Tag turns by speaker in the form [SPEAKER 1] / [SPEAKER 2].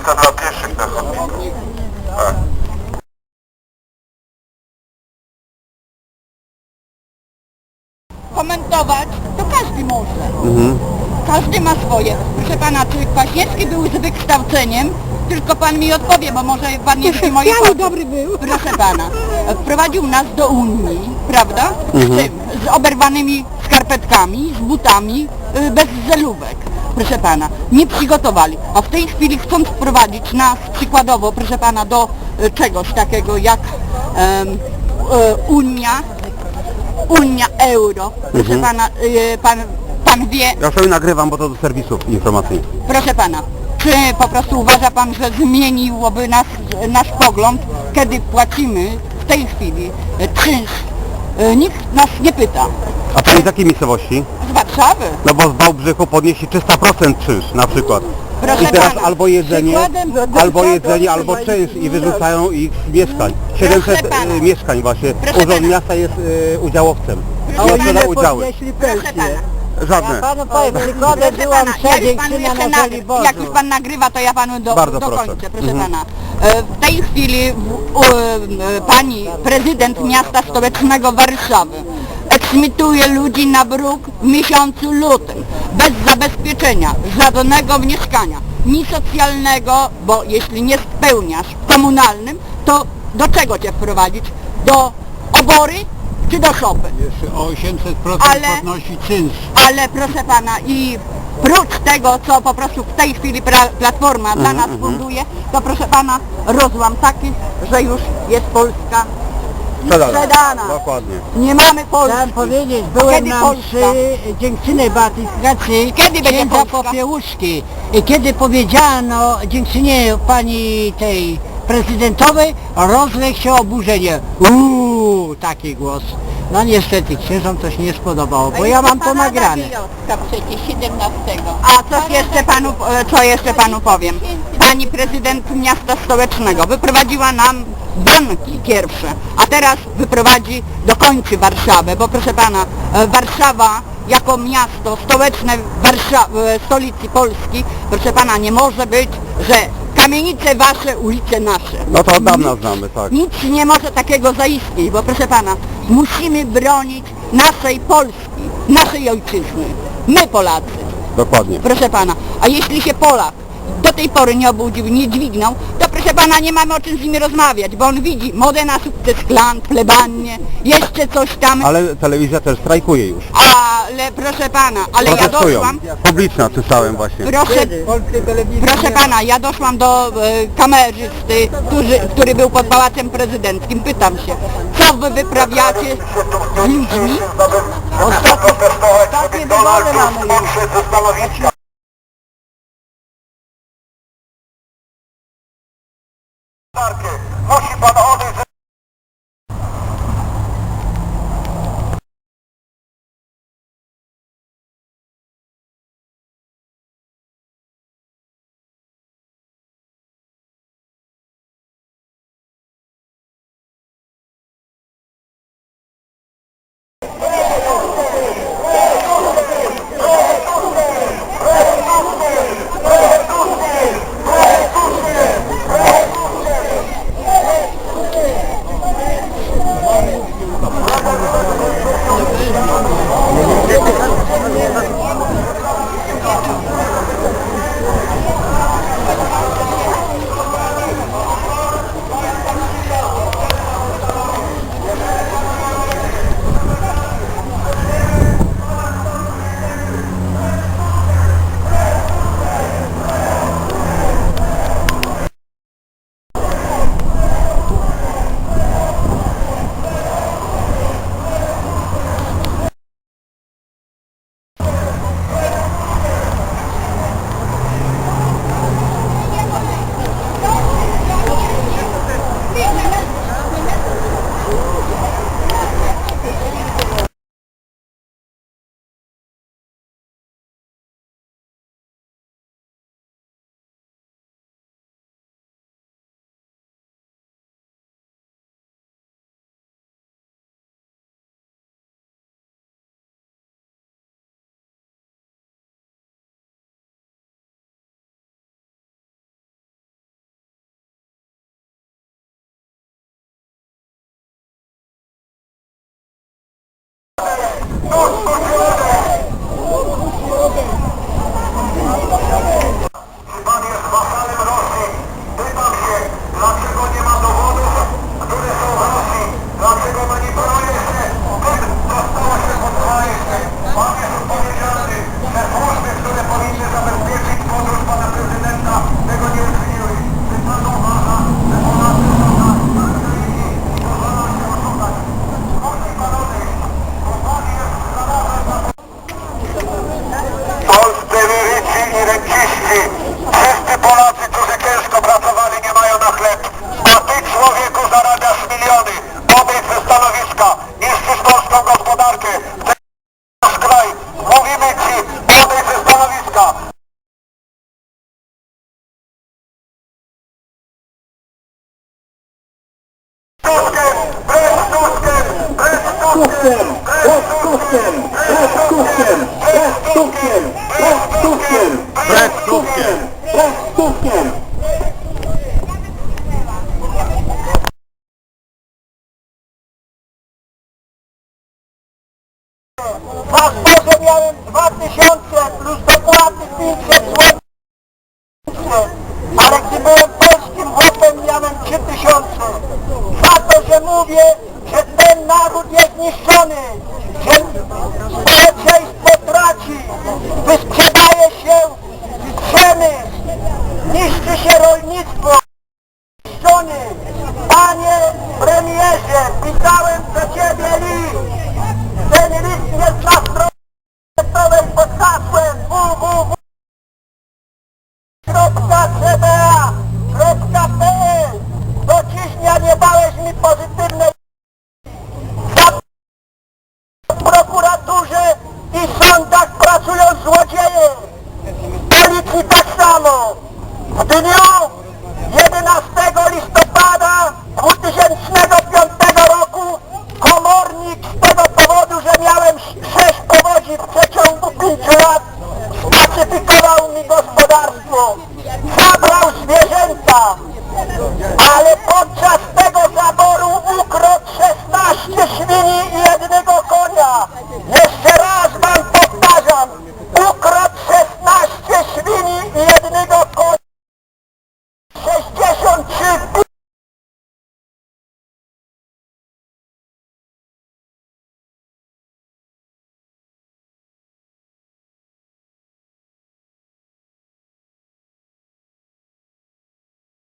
[SPEAKER 1] miejsca dla pieszych na chodniku. Tak.
[SPEAKER 2] komentować, to każdy może. Każdy ma swoje. Proszę pana, czy Kwaśniewski był z wykształceniem? Tylko pan mi odpowie, bo może pan nie widzi moich oczu. dobry był. Proszę pana, wprowadził nas do Unii, prawda? Z tym, z oberwanymi skarpetkami, z butami, y, bez zelówek. Proszę pana, nie przygotowali. A w tej chwili chcą wprowadzić nas przykładowo, proszę pana, do y, czegoś takiego jak y, Unia, Unia Euro. Proszę pana, y, pan, pan wie,
[SPEAKER 3] Ja sobie nagrywam, bo to do serwisów informacyjnych.
[SPEAKER 2] proszę pana, czy po prostu uważa pan, że zmieniłoby nas, nasz pogląd, kiedy płacimy w tej chwili czynsz? Nikt nas nie pyta.
[SPEAKER 3] A pani z jakiej miejscowości?
[SPEAKER 2] Warszawy.
[SPEAKER 3] No bo z Wałbrzychu podnieśli 300% czynsz na przykład.
[SPEAKER 2] Proszę
[SPEAKER 3] I teraz
[SPEAKER 2] pana,
[SPEAKER 3] albo jedzenie,
[SPEAKER 2] przykładem do-
[SPEAKER 3] albo
[SPEAKER 2] do-
[SPEAKER 3] jedzenie,
[SPEAKER 2] do-
[SPEAKER 3] albo czynsz i wyrzucają ich z mieszkań. 700
[SPEAKER 2] pana.
[SPEAKER 3] y, mieszkań właśnie.
[SPEAKER 2] Proszę
[SPEAKER 3] Urząd
[SPEAKER 2] pana.
[SPEAKER 3] Miasta jest y, udziałowcem.
[SPEAKER 2] Proszę
[SPEAKER 3] Nie sprzeda udziały.
[SPEAKER 2] Proszę pana.
[SPEAKER 3] Żadne.
[SPEAKER 4] Panu powiem, przykładem
[SPEAKER 2] Proszę
[SPEAKER 4] byłam
[SPEAKER 2] pana, ja już panu
[SPEAKER 4] przedziękczyna
[SPEAKER 2] jeszcze
[SPEAKER 4] na
[SPEAKER 2] nagry, jak już pan nagrywa, to ja panu do,
[SPEAKER 3] Bardzo
[SPEAKER 2] dokończę,
[SPEAKER 3] proszę.
[SPEAKER 2] proszę
[SPEAKER 3] Mhm.
[SPEAKER 2] pana. E, W tej chwili w, u, e, pani prezydent miasta stołecznego Warszawy eksmituje ludzi na bruk w miesiącu lutym, bez zabezpieczenia, żadnego mieszkania, ni socjalnego, bo jeśli nie spełniasz w komunalnym, to do czego cię wprowadzić? Do obory czy do szopy?
[SPEAKER 5] Jeszcze o 800%
[SPEAKER 2] Ale-
[SPEAKER 5] podnosi czynsz.
[SPEAKER 2] ale proszę pana i prócz tego, co po prostu w tej chwili pra, Platforma dla nas funduje, to proszę pana rozłam taki, że już jest Polska
[SPEAKER 3] Sprzedana.
[SPEAKER 2] sprzedana.
[SPEAKER 3] Dokładnie.
[SPEAKER 2] Nie mamy Polski.
[SPEAKER 4] Chciałem powiedzieć, byłem
[SPEAKER 2] Kiedy
[SPEAKER 4] na
[SPEAKER 2] Polska?
[SPEAKER 4] mszy dziękczyny beatyfikacji
[SPEAKER 2] Kiedy będzie
[SPEAKER 4] księdza
[SPEAKER 2] Polska?
[SPEAKER 4] Popiełuszki i kiedy powiedziano dziękczynie pani tej prezydentowej, rozległ się oburzenie. Uuu, taki głos. No niestety, księżom to się nie spodobało, bo ja mam to nagrane.
[SPEAKER 2] przecież 17. A coś jeszcze panu, e, co jeszcze panu powiem. Pani prezydent miasta stołecznego wyprowadziła nam banki pierwsze, a teraz wyprowadzi, dokończy Warszawę, bo proszę pana, e, Warszawa jako miasto stołeczne Warsza- e, stolicy Polski, proszę pana, nie może być, że kamienice wasze, ulice nasze.
[SPEAKER 3] No to od dawna znamy, tak.
[SPEAKER 2] Nic nie może takiego zaistnieć, bo proszę pana, musimy bronić naszej Polski, naszej ojczyzny. My Polacy,
[SPEAKER 3] Dokładnie.
[SPEAKER 2] proszę pana. A jeśli się Polak do tej pory nie obudził, nie dźwignął, pana nie mamy o czym z nim rozmawiać, bo on widzi modę na sukces klan, plebanie, jeszcze coś tam,
[SPEAKER 3] Ale telewizja też strajkuje już.
[SPEAKER 2] ale proszę pana, ale ja
[SPEAKER 3] Protestują.
[SPEAKER 2] doszłam,
[SPEAKER 3] Publiczna słyszałem właśnie.
[SPEAKER 2] proszę, Proszę pana, ja doszłam do e, kamerzysty, który, który był pod pałacem prezydenckim. Pytam się, co wy wyprawiacie z ludźmi?
[SPEAKER 1] Protestować, żeby Donald Tusk Tuskiem! Precz Tuskiem! Precz Tuskiem! Precz Tuskiem! Precz 2000 plus dopłaty 500 Yes. tak pracują złodzieje! Policji tak samo! W dniu